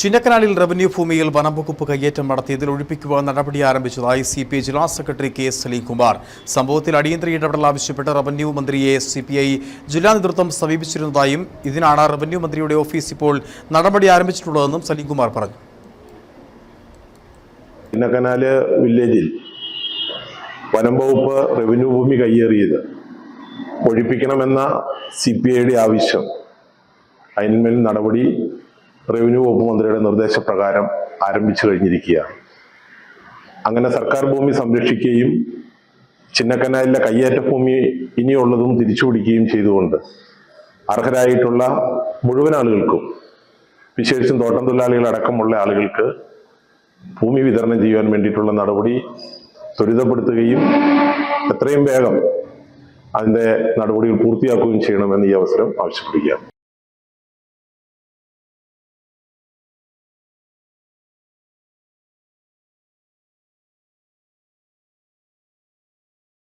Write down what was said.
ചിന്നക്കനാലിൽ revenue ഭൂമിയിൽ വനംവകുപ്പ് കയ്യേറ്റം നടത്തിയതിൽ ഒഴിപ്പിക്കുവാൻ നടപടി ആരംഭിച്ചതായി സി പി ഐ ജില്ലാ സെക്രട്ടറി കെ സലീംകുമാർ. സംഭവത്തിൽ അടിയന്തര ഇടപെടൽ ആവശ്യപ്പെട്ട് റവന്യൂ മന്ത്രിയെ സി പി ഐ ജില്ലാ നേതൃത്വം സമീപിച്ചിരുന്നതായും ഇതിനാണ് റവന്യൂ മന്ത്രിയുടെ ഓഫീസ് ഇപ്പോൾ നടപടി ആരംഭിച്ചിട്ടുള്ളതെന്നും സലീംകുമാർ പറഞ്ഞു. ചിന്നക്കനാല് വില്ലേജിൽ വനംവകുപ്പ് റവന്യൂ ഭൂമി കയ്യേറിയത് ഒഴിപ്പിക്കണമെന്ന സി പി ഐയുടെ ആവശ്യം. അതിന്മേൽ നടപടി റവന്യൂ വകുപ്പ് മന്ത്രിയുടെ നിർദ്ദേശപ്രകാരം ആരംഭിച്ചു കഴിഞ്ഞിരിക്കുകയാണ്. അങ്ങനെ സർക്കാർ ഭൂമി സംരക്ഷിക്കുകയും ചിന്നക്കനാലിലെ കയ്യേറ്റ ഭൂമി ഇനിയുള്ളതും തിരിച്ചുപിടിക്കുകയും ചെയ്തുകൊണ്ട് അർഹരായിട്ടുള്ള മുഴുവൻ ആളുകൾക്കും വിശേഷിച്ചും തോട്ടം തൊഴിലാളികളടക്കമുള്ള ആളുകൾക്ക് ഭൂമി വിതരണം ചെയ്യുവാൻ വേണ്ടിയിട്ടുള്ള നടപടി ത്വരിതപ്പെടുത്തുകയും എത്രയും വേഗം അതിന്റെ നടപടികൾ പൂർത്തിയാക്കുകയും ചെയ്യണമെന്ന് ഈ അവസരം ആവശ്യപ്പെടുകയാണ്.